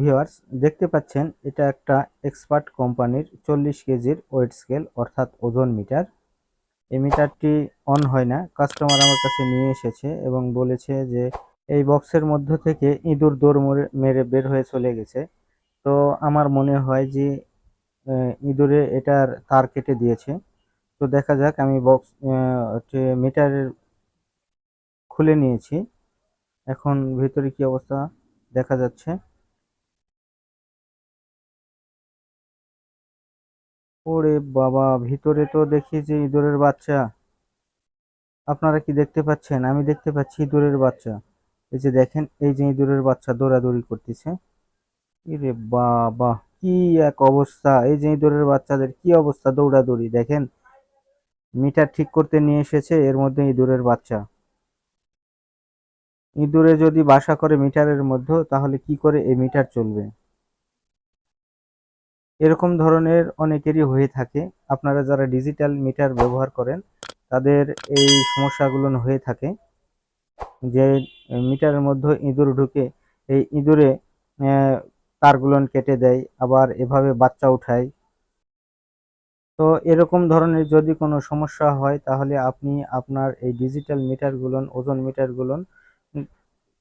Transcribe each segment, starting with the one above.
Viewers দেখতে পাচ্ছেন, এটা একটা এক্সপার্ট কোম্পানির চল্লিশ কেজির ওয়েট স্কেল অর্থাৎ ওজন মিটার এই মিটারটি অন হয় না কাস্টমার আমার কাছে নিয়ে এসেছে এবং বলেছে যে এই বক্সের মধ্য থেকে ইঁদুর দৌড় মরে- মেরে বের হয়ে চলে গেছে। তো আমার মনে হয় যে ইঁদুরে এটার তার কেটে দিয়েছে। তো দেখা যাক, আমি বক্স মিটারের খুলে নিয়েছি। এখন ভিতরে কি অবস্থা দেখা যাচ্ছে। ওরে বাবা, ভিতরে তো দেখি যে ইঁদুরের বাচ্চা। আপনারা কি দেখতে পাচ্ছেন? আমি দেখতে পাচ্ছি ইঁদুরের বাচ্চা। এই যে দেখেন, এই যে ইঁদুরের বাচ্চা দৌড়াদৌড়ি করতেছে। ইরে বাবা, কি এক অবস্থা। এই যে ইঁদুরের বাচ্চাদের কি অবস্থা দৌড়াদৌড়ি, দেখেন। মিটার ঠিক করতে নিয়ে এসেছে, এর মধ্যে ইঁদুরের বাচ্চা। ইঁদুরে যদি বাসা করে মিটারের মধ্যে তাহলে কি করে এই মিটার চলবে? এরকম ধরনের অনেকেরই হয়ে থাকে। আপনারা যারা ডিজিটাল মিটার ব্যবহার করেন, তাদের এই সমস্যাগুলো হয়ে থাকে। যে মিটারের মধ্যে ইঁদুর ঢুকে, এই ইঁদুরে তারগুলো কেটে দেয়, আবার এভাবে বাচ্চা উঠায়। তো এরকম ধরনের যদি কোনো সমস্যা হয়, তাহলে আপনি আপনার এই ডিজিটাল মিটারগুলো ওজন মিটারগুলো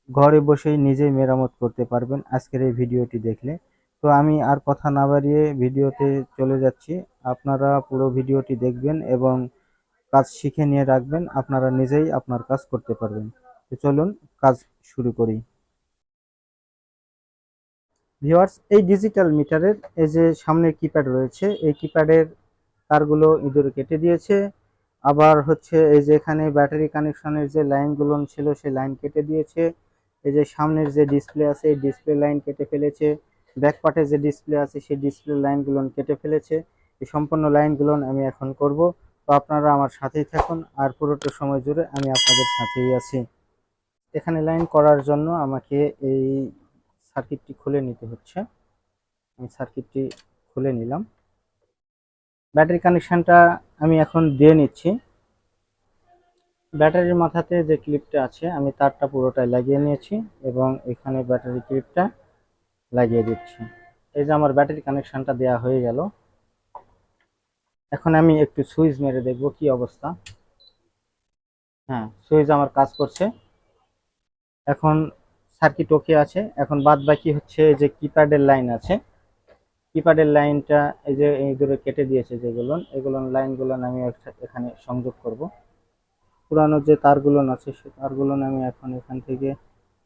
ঘরে বসেই নিজেই মেরামত করতে পারবেন। আজকের এই ভিডিওটি দেখলে তো আমি আর কথা না বাড়িয়ে ভিডিওতে চলে যাচ্ছি। আপনারা পুরো ভিডিওটি দেখবেন এবং কাজ শিখে নিয়ে রাখবেন। আপনারা নিজেই আপনার কাজ করতে পারবেন। তো চলুন কাজ শুরু করি। ভিওয়ার্স এই ডিজিটাল মিটারের এই যে সামনের কিপ্যাড রয়েছে, এই কিপ্যাডের তারগুলো ইঁদুর কেটে দিয়েছে। আবার হচ্ছে এই যে এখানে ব্যাটারি কানেকশনের যে লাইনগুলো ছিল, সেই লাইন কেটে দিয়েছে। এই যে সামনের যে ডিসপ্লে আছে, এই ডিসপ্লে লাইন কেটে ফেলেছে। ব্যাক পার্টে যে ডিসপ্লে আছে, সেই ডিসপ্লে লাইনগুলো কেটে ফেলেছে। এই সম্পূর্ণ লাইনগুলো আমি এখন করব। তো আপনারা আমার সাথেই থাকুন, আর পুরোটা সময় জুড়ে আমি আপনাদের সাথেই আছি। এখানে লাইন করার জন্য আমাকে এই সার্কিটটি খুলে নিতে হচ্ছে। আমি সার্কিটটি খুলে নিলাম। ব্যাটারি কানেকশানটা আমি এখন দিয়ে নিচ্ছি। ব্যাটারির মাথাতে যে ক্লিপটা আছে, আমি তারটা পুরোটাই লাগিয়ে নিয়েছি, এবং এখানে ব্যাটারি ক্লিপটা লাগিয়ে দিচ্ছি। এই যে আমার ব্যাটারি কানেকশনটা দেওয়া হয়ে গেল। এখন আমি একটু সুইচ মেরে দেখব কি অবস্থা। হ্যাঁ সুইচ আমার কাজ করছে। এখন সার্কিট ওকে আছে। এখন বাদ বাকি হচ্ছে যে কিপ্যাডের লাইন আছে। কিপ্যাডের লাইনটা এই যে এই দূরে কেটে দিয়েছে যেগুলো, এগুলো লাইনগুলো আমি এখানে সংযোগ করব। পুরানো যে তারগুলো আছে, সে তারগুলো আমি এখন এখান থেকে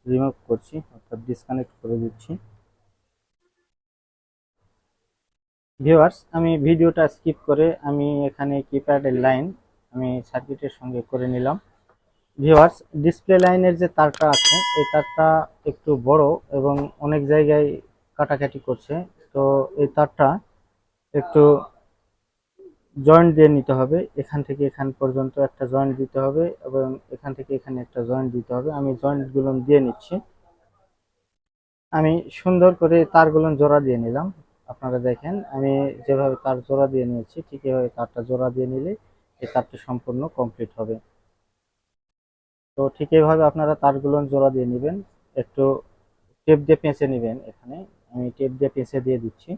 রিমুভ করছি, অর্থাৎ ডিসকানেক্ট করে দিচ্ছি। ভিউয়ার্স, আমি ভিডিওটা স্কিপ করে আমি এখানে কিপ্যাডের লাইন আমি সার্কিটের সঙ্গে করে নিলাম। ভিউয়ার্স ডিসপ্লে লাইনের যে তারটা আছে, এই তারটা একটু বড় এবং অনেক জায়গায় কাটাকাটি করছে। তো এই তারটা একটু জয়েন্ট দিয়ে নিতে হবে। এখান থেকে এখান পর্যন্ত একটা জয়েন্ট দিতে হবে এবং এখান থেকে এখানে একটা জয়েন্ট দিতে হবে। আমি জয়েন্টগুলো দিয়ে নিচ্ছি। আমি সুন্দর করে তারগুলো জোড়া দিয়ে নিলাম। আপনারা দেখেন, আমি যেভাবে তার জোড়া দিয়ে নিয়েছি, ঠিক এভাবে তারটা জোড়া দিয়ে নিলে এই তারটা সম্পূর্ণ কমপ্লিট হবে। তো ঠিক এইভাবে আপনারা তারগুলো জোড়া দিয়ে নেবেন, একটু টেপ দিয়ে পেঁচে নেবেন এখানে। আমি টেপ দিয়ে পেঁচে দিয়ে দিচ্ছি।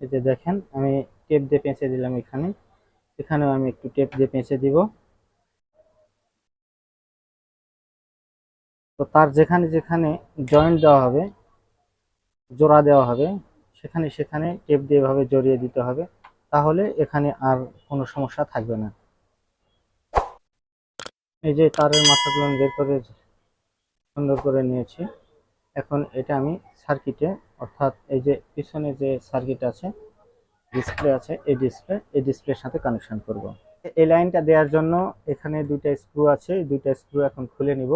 এই যে দেখেন, আমি টেপ দিয়ে পেঁচে দিলাম এখানে। এখানেও আমি একটু টেপ দিয়ে পেঁচে দিব। তো তার যেখানে যেখানে জয়েন্ট দেওয়া হবে, জোড়া দেওয়া হবে, সেখানে সেখানে টেপ দিয়ে এভাবে জড়িয়ে দিতে হবে, তাহলে এখানে আর কোনো সমস্যা থাকবে না। এই যে তারের মাথাগুলো আমি বের করে সুন্দর করে নিয়েছি। এখন এটা আমি সার্কিটে অর্থাৎ এই যে পিছনে যে সার্কিট আছে ডিসপ্লে আছে, এই ডিসপ্লে এই ডিসপ্লের সাথে কানেকশন করব। এই লাইনটা দেওয়ার জন্য এখানে দুইটা স্ক্রু আছে দুইটা স্ক্রু এখন খুলে নিব।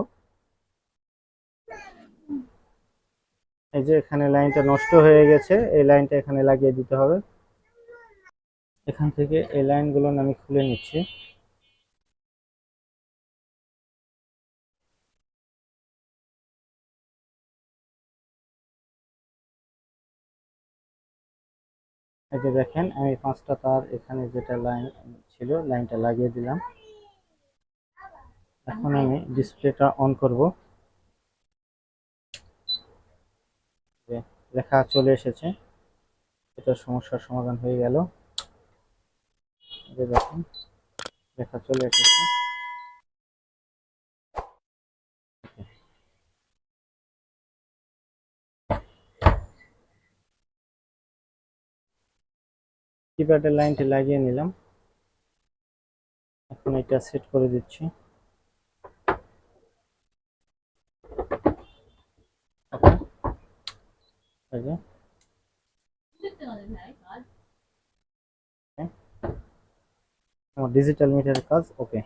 এই যে এখানে লাইনটা নষ্ট হয়ে গেছে, এই লাইনটা এখানে লাগিয়ে দিতে হবে। এখান থেকে এই লাইনগুলো আমি খুলে নিচ্ছি। এই যে দেখেন, আমি পাঁচটা তার এখানে যেটা লাইন ছিল, লাইনটা লাগিয়ে দিলাম। এখন আমি ডিসপ্লেটা অন করব। লেখা চলে এসেছে, এটা সমস্যার সমাধান হয়ে গেল। যে দেখুন লেখা চলে এসেছে। কিপ্যাডের লাইনটি লাগিয়ে নিলাম। এখন এটা সেট করে দিচ্ছি। এই যে আমার ডিজিটাল মিটারের কাজ ওকে